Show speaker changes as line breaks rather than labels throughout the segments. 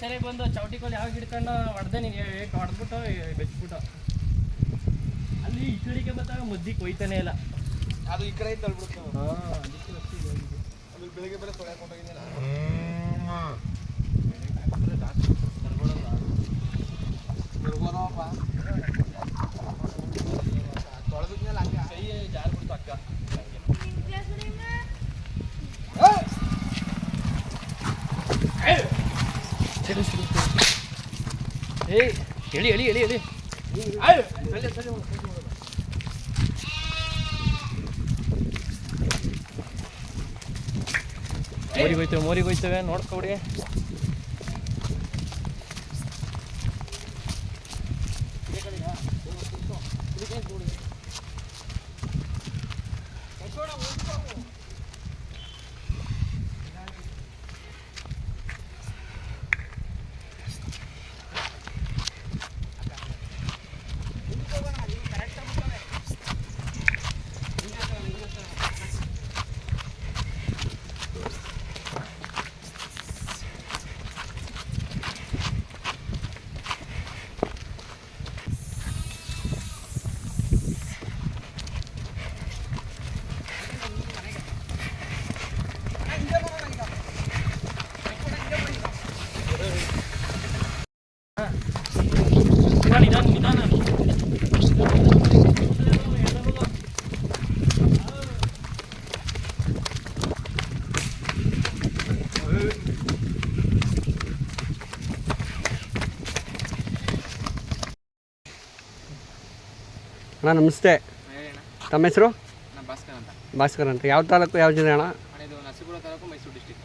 ಸರಿಯಾಗಿ ಬಂದು ಚೌಟಿ ಕೋಲಿ ಯಾವಾಗ ಹಿಡ್ಕೊಂಡು ಹೊಡೆದೆ ನೀನು ಹೊಡೆದ್ಬಿಟ್ಟು ಬೆಚ್ಬಿಟ್ಟು. ಅಲ್ಲಿ ಈ ಕಡೆಗೆ ಬಂದಾಗ ಮುದ್ದಿ ಕೊಯ್ತಾನೆ ಇಲ್ಲ.
ಅದು ಈ ಕಡೆ ತಳ್ಬಿಡ್ತು. ಆಮೇಲೆ ಬೆಳಿಗ್ಗೆ ಬೇರೆ ತೊಳೆಯಕ್ಕೆ ಹೊಂಟೋಗಿದ್ದೀನ ಬರ್ಬೋದಪ್ಪ ತೊಳೆದ್ಮೇಲೆ ಹಂಗೆ
ಕೈ ಜಾರ್ಬಿಡ್ತು ಅಕ್ಕ ಏಯ್ ಎಳಿ ಎಳಿ ಎಳಿ ಎಳಿ. ಮೋರಿಗೆ ಹೋಯ್ತೇವೆ ಮೋರಿಗೆ ಹೋಯ್ತೇವೆ ನೋಡ್ಕೊಬಿಡಿ
ಅಣ್ಣ ನಮಸ್ತೆ. ತಮ್ಮ ಹೆಸರು?
ಭಾಸ್ಕರ್ ಅಂತ.
ಭಾಸ್ಕರ್ ಅಂತ. ಯಾವ ತಾಲೂಕು ಯಾವ ಜಿಲ್ಲೆ ಅಣ್ಣ?
ಅಣ್ಣ ಇದು ನರಸೀಪುರ ತಾಲೂಕು ಮೈಸೂರು ಡಿಸ್ಟಿಕ್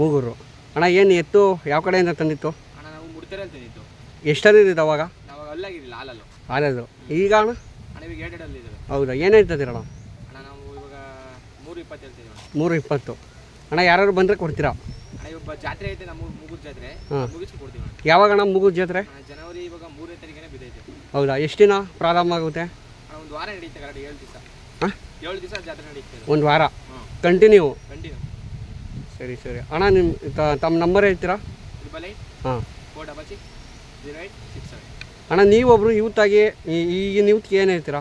ಮೂಗೂರು. ಅಣ್ಣ ಏನು ಎತ್ತು ಯಾವ ಕಡೆಯಿಂದ ತಂದಿತ್ತು?
ಅಣ್ಣ ನಾವು ಮುಡ್ತಿರಲ್ಲಿ ತಂದಿದ್ದು.
ಎಷ್ಟಲ್ಲಿದ್ದು ಅವಾಗ?
ನಾವು ಅಲ್ಲಾಗಿದ್ದಿಲ್ಲ ಹಾಲಲ್ಲು.
ಹಾಲದು ಈಗ ಅಣ್ಣ?
ಅಣ್ಣ ಇವಾಗ ಎರಡು ಇದ್ದಾವೆ.
ಹೌದಾ? ಏನು ಹೇಳ್ತದಿರಣ್ಣ
ಅಣ್ಣ? ನಾವು ಇವಾಗ ಮೂರು ಇಪ್ಪತ್ತು ಹೇಳ್ತಿದ್ದೀವಿ ಅಣ್ಣ.
ಮೂರು ಇಪ್ಪತ್ತು. ಅಣ್ಣ ಯಾರು ಬಂದರೆ ಕೊಡ್ತೀರಾ?
ಅಣ್ಣ ಇವಾಗ ಜಾತ್ರೆ ಐತೆ ನಮ್ಮ ಮುಗಿದ ಜಾತ್ರೆ. ಮುಗಿಸಿ ಕೊಡ್ತೀವಿ
ಯಾವಾಗ ಅಣ್ಣ ಮುಗಿದ ಜಾತ್ರೆ?
ಜನವರಿ ಇವಾಗ ಮೂರನೇ ತಾರೀಕಿನೇ ಬಿದ್ದೈತೆ.
ಹೌದಾ? ಎಷ್ಟು ದಿನ ಪ್ರಾರಂಭ ಆಗುತ್ತೆ?
ಅಣ್ಣ ಒಂದು ವಾರ ನಡೀತೆ ಏಳು ದಿವಸ.
ಹಾಂ
ಏಳು ದಿವಸ ಜಾತ್ರೆ ನಡೀತದೆ
ಒಂದು ವಾರ?
ಹಾಂ
ಕಂಟಿನ್ಯೂ
ಕಂಟಿನ್ಯೂ
ಸರಿ ಸರಿ. ಅಣ್ಣ ನಿಮ್ಮ ತಮ್ಮ ನಂಬರ್ ಹೇಳ್ತೀರಾ?
ಟ್ರಿಬಲ್ ಏಯ್ಟ್
ಹಾಂ.
Four double six zero eight six seven
ಅಣ್ಣ ನೀವೊಬ್ಬರು ಯೂತಾಗಿ ಈಗಿನ ಯೂತ್ಗೆ ಏನು ಹೇಳ್ತೀರಾ?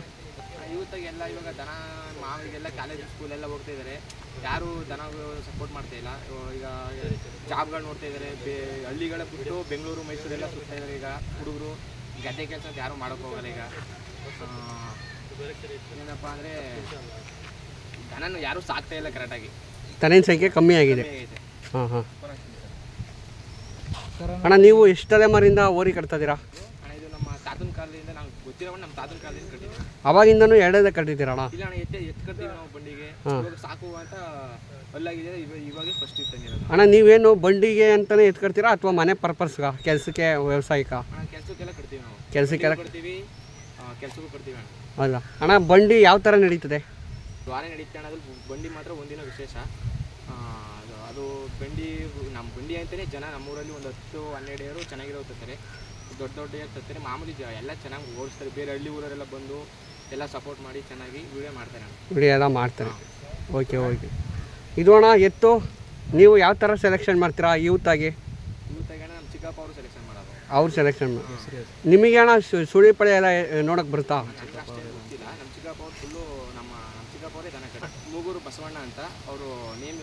ಯೂತಾಗೆಲ್ಲ ಇವಾಗ ದನ ಮಾವಿಗೆಲ್ಲ ಕಾಲೇಜ್ ಸ್ಕೂಲೆಲ್ಲ ಹೋಗ್ತಾ ಇದ್ದಾರೆ ಯಾರು ದನ ಸಪೋರ್ಟ್ ಮಾಡ್ತಾ ಇಲ್ಲ. ಈಗ ಜಾಬ್ಗಳು ನೋಡ್ತಾ ಇದ್ದಾರೆ ಬೇ ಹಳ್ಳಿಗಳ ಬಿಟ್ಟು ಬೆಂಗಳೂರು ಮೈಸೂರೆಲ್ಲ ಸುತ್ತಾ ಇದ್ದಾರೆ ಈಗ ಹುಡುಗರು. ಗದ್ದೆ ಕೆಲಸ ಯಾರು ಮಾಡೋಕೆ ಹೋಗಲ್ಲ ಈಗ. ಏನಪ್ಪ ಅಂದರೆ ದನನು ಯಾರೂ ಸಾಕ್ತಾ ಇಲ್ಲ ಕರೆಕ್ಟಾಗಿ.
ತನೇನ ಸಂಖ್ಯೆ ಕಮ್ಮಿ ಆಗಿದೆ.
ಆಗೈತೆ
ಹಾಂ ಹಾಂ. ಅಣ್ಣ ನೀವು ಎಷ್ಟು ಮರಿಂದ ಓರಿ ಕಟ್ತಿದ್ದೀರಾ
ಅಣ್ಣ ಇದು ನಮ್ಮ ತಾತನ ಕಾಲದಿಂದ ನಾವು ಗೊತ್ತಿರೋ ನಮ್ಮ ತಾತನ ಕಾಲದಿಂದ ಕಟ್ಟಿದ್ದೀವಿ.
ಅವಾಗಿಂದನೂ ಎರಡೇ ಕಟ್ಟಿದ್ದೀರಾ ಅಣ್ಣ?
ಇಲ್ಲ ಅಣ್ಣ ಎತ್ತೆ ಎತ್ತು ಕಟ್ತೀವಿ ನಾವು ಬಂಡಿಗೆ. ಇವಾಗ ಸಾಕು ಅಂತ ಅಲ್ಲಾಗಿದೆ ಇವಾಗ ಇವಾಗ ಫಸ್ಟ್ ಇತ್ತು ತಂದಿರೋದು
ಅಣ್ಣ ನೀವೇನು ಬಂಡಿಗೆ ಅಂತಲೇ ಎತ್ಕಡ್ತೀರಾ ಅಥವಾ ಮನೆ ಪರ್ಪಸ್ಗ ಕೆಲಸಕ್ಕೆ ವ್ಯವಸಾಯಿಕ
ಅಣ್ಣ ಕೆಲಸಕ್ಕೆಲ್ಲ ಕಟ್ತೀವಿ ನಾವು.
ಕೆಲಸಕ್ಕೆಲ್ಲ
ಕೊಡ್ತೀವಿ ಕೆಲಸಕ್ಕೂ ಕೊಡ್ತೀವಿ ಅಣ್ಣ.
ಅಲ್ಲ ಅಣ್ಣ ಬಂಡಿ ಯಾವ ಥರ ನಡೀತದೆ?
ದ್ವಾರ ನಡೀತೆ ಅಣ್ಣ ಅದ್ರಲ್ಲಿ ಬಂಡಿ ಮಾತ್ರ ಒಂದಿನ ವಿಶೇಷ. ಆ, ಅದು- ಅದು ಬಂಡಿ ನಮ್ಮ ಬಂಡಿ ಅಂತಲೇ ಜನ ನಮ್ಮೂರಲ್ಲಿ ಒಂದು ಹತ್ತು ಹನ್ನೆರಡು ಏರು ಚೆನ್ನಾಗಿರೋ ತರ್ತಾರೆ. ದೊಡ್ಡ ದೊಡ್ಡ ಏರು ತರ್ತಾರೆ. ಮಾಮೂಲಿ ಜ ಎಲ್ಲ ಚೆನ್ನಾಗಿ ಓಡಿಸ್ತಾರೆ. ಬೇರೆ ಹಳ್ಳಿ ಊರವರೆಲ್ಲ ಬಂದು ಎಲ್ಲ ಸಪೋರ್ಟ್ ಮಾಡಿ ಚೆನ್ನಾಗಿ ವಿಡಿಯೋ ಮಾಡ್ತಾರೆ ಅಣ್ಣ.
ವಿಡಿಯೋ ಎಲ್ಲ ಮಾಡ್ತಾರೆ. Okay okay. ಇದು ಅಣ್ಣ ಎತ್ತು? ನೀವು ಯಾವ ಥರ ಸೆಲೆಕ್ಷನ್ ಮಾಡ್ತೀರಾ ಯೂತಾಗಿ
ಇವತ್ತಾಗ ನಮ್ಮ ಚಿಕ್ಕಪ್ಪ ಅವರು ಸೆಲೆಕ್ಷನ್
ಅವ್ರು ಸೆಲೆಕ್ಷನ್ ನಿಮಗೆ ಅಣ್ಣ ಸುಳಿ ಪಡೆ ಎಲ್ಲ ನೋಡೋಕೆ ಬರುತ್ತಾ?
ಮೂಗೂರು ಬಸವಣ್ಣ ಅಂತ ಅವರು ನೇಮ್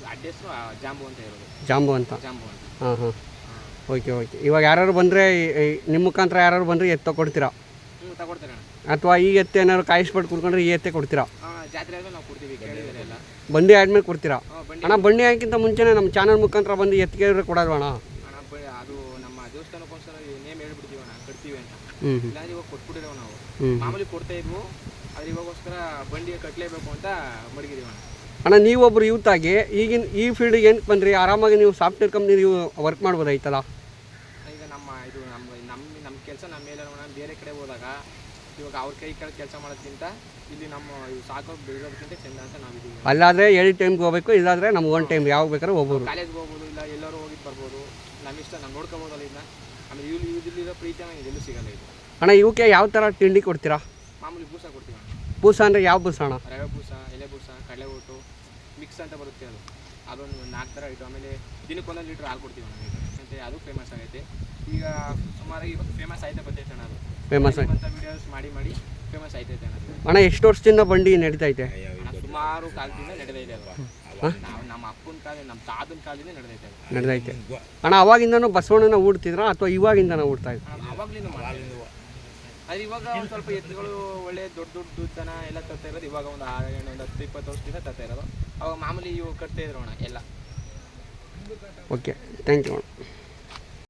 ಜಾಂಬು ಅಂತ ಇರೋದು.
ಜಾಂಬು ಅಂತ?
ಜಾಂಬು ಅಂತ.
ಹಾಂ ಹಾಂ. Okay okay. ಇವಾಗ ಯಾರು ಬಂದರೆ ನಿಮ್ಮ ಮುಖಾಂತರ ಯಾರು ಬಂದರೆ ಎತ್ತು ಕೊಡ್ತೀರಾ ಅಥವಾ ಈ ಎತ್ತೆ ಏನಾದ್ರು ಕಾಯಿಸ್ಬಿಟ್ಟು ಕುಡ್ಕೊಂಡ್ರೆ ಈ ಎತ್ತೆ ಕೊಡ್ತೀರಾ? ಬಂಡಿ ಆದ್ಮೇಲೆ ಕೊಡ್ತೀರಾ? ಅಣ್ಣ ಬಂಡಿ ಹಾಕಿಂತ ಮುಂಚೆನೇ ನಮ್ಮ ಚಾನಲ್ ಮುಖಾಂತರ ಬಂದು ಎತ್ತಿಗೆ ಕೊಡಲ್ವಾ ಅಣ್ಣ
ಅಣ್ಣ ಬ- ಅದು ನಮ್ಮ ದೇವಸ್ಥಾನಕ್ಕೋಸ್ಕರ ನೇಮ್ ಹೇಳ್ಬಿಡ್ತೀವಿ ಅಣ್ಣ ಕಟ್ತೀವಿ ಅಂತ
ಹ್ಞೂ ಹ್ಞೂ
ಇಲ್ಲಾಂದ್ರೆ ಇವಾಗ ಕೊಟ್ಬಿಟ್ಟಿರೋ ನಾವು. ಮಾಮೂಲಿ ಕೊಡ್ತಾ ಇದ್ವು ಆದ್ರೆ ಇವಾಗೋಸ್ಕರ ಬಂಡಿ ಕಟ್ಟಲೇಬೇಕು ಅಂತ ಮಡಗಿದೀವಿ ಅಣ್ಣ.
ಅಣ್ಣ ನೀವೊಬ್ರು ಯೂತ್ ಆಗಿ ಈಗಿನ ಈ ಫೀಲ್ಡಿಗೆ ಏನ್ ಬಂದ್ರಿ? ಆರಾಮಾಗಿ ನೀವು ಸಾಫ್ಟ್ವೇರ್ ಕಂಪ್ನಿ ನೀವು ವರ್ಕ್ ಮಾಡ್ಬೋದಾಯ್ತಲ್ಲ?
ಈಗ ನಮ್ಮ ಇದು ನಮ್ಮ ನಮ್ಮ ನಮ್ಮ ಕೆಲಸ ನಮ್ಮ ಮೇಲೆ ನೋಡೋಣ ಬೇರೆ ಕಡೆ ಹೋದಾಗ ಇವಾಗ ಅವ್ರ ಕೈ ಕೆಳಗೆ ಕೆಲಸ ಮಾಡೋದ್ಕಿಂತ ಇಲ್ಲಿ ನಮ್ಮ ಸಾಕೋ ಬೆಳೆಯೋದಕ್ಕಿಂತ ಚೆಂದ ಅಂತ ನಾವಿದ್ದೀವಿ
ಅಲ್ಲಾದ್ರೆ ಏಳು ಟೈಮ್ಗೆ ಹೋಗ್ಬೇಕು? ಇಲ್ಲಾದ್ರೆ ನಮ್ಗೆ ಒನ್ ಟೈಮ್ ಯಾವಾಗ ಬೇಕಾದ್ರೆ ಹೋಗ್ಬೋದು.
ಕಾಲೇಜ್ಗೆ ಹೋಗ್ಬೋದು ಇಲ್ಲ ಎಲ್ಲರೂ ಹೋಗಿ ಬರ್ಬೋದು. ನಮ್ಮ ಇಷ್ಟ ನಾವು ನೋಡ್ಕೋಬೋದಲ್ಲ ಇದನ್ನ ಆಮೇಲೆ ಇವ್ರು ಇಲ್ಲಿರೋ ಪ್ರೀತಿ ನಂಗೆ ಎಲ್ಲೂ ಸಿಗಲ್ಲ ಇದು.
ಅಣ್ಣ ಇವಕ್ಕೆ ಯಾವ ಥರ ತಿಂಡಿ ಕೊಡ್ತೀರಾ?
ಮಾಮೂಲಿ ಬೂಸ ಕೊಡ್ತೀವಿ
ಬೂಸ ಅಂದರೆ ಯಾವ ಬೂಸ ಅಣ್ಣ?
ರವೆ ಬೂಸ ಎಲೆ ಬೂಸ ಕಡಲೆ ಒಟ್ಟು ಮಿಕ್ಸ್ ಅಂತ ಬರುತ್ತೆ ಅದು. ಅದೊಂದು ನಾಲ್ಕು ಥರ ಇಟ್ಟು ಆಮೇಲೆ ದಿನಕ್ಕೆ ಒಂದೊಂದು ಲೀಟ್ರ್ ಹಾಲು ಕೊಡ್ತೀವಿ ಅಣ್ಣ ಅಂತ ಅದು ಫೇಮಸ್ ಆಗೈತೆ. ಈಗ ಸುಮಾರು ಇವಾಗ ಫೇಮಸ್ ಆಯ್ತಾ ಬರ್ತೈತೆ ಅಣ್ಣ ಅದು?
ಫೇಮಸ್
ಅಂತ ವಿಡಿಯೋಸ್ ಮಾಡಿ ಮಾಡಿ ಫೇಮಸ್ ಆಯ್ತೈತೆ ಅಣ್ಣ
ಅಣ್ಣ ಎಷ್ಟು ವರ್ಷದಿಂದ ಬಂಡಿ ನಡೀತೈತೆ
ಸುಮಾರು ಕಾಲದಿಂದ ನಡೆದೈತೆ ಅಲ್ವಾ ನಮ್ಮ ಅಪ್ಪನ ಕಾಲ ನಮ್ಮ ತಾತನ ಕಾಲದಿಂದ ನಡೆದೈತೆ.
ನಡೆದೈತೆ. ಅಣ್ಣ ಅವಾಗಿಂದನೂ ಬಸವಣ್ಣನ ಊಡ್ತಿದ್ರ ಅಥವಾ ಇವಾಗಿಂದ ಊಡ್ತಾ ಇದ್ರು?
ಅವಾಗ್ಲಿಂದ. ಅದು ಇವಾಗ ಒಂದು ಸ್ವಲ್ಪ ಎತ್ತುಗಳು ಒಳ್ಳೆ ದೊಡ್ಡ ದೊಡ್ಡ ಎಲ್ಲ ತರ್ತಾ ಇರೋದು. ಇವಾಗ ಒಂದು ಆರು ಏಳು ಒಂದು ಹತ್ತು ಇಪ್ಪತ್ತು ವರ್ಷದಿಂದ ತರ್ತಾ ಇರೋದು. ಅವಾಗ ಮಾಮೂಲಿ ಇವು ಕಟ್ತಾ ಇದ್ರು ಅಣ್ಣ ಎಲ್ಲ.
Okay thank you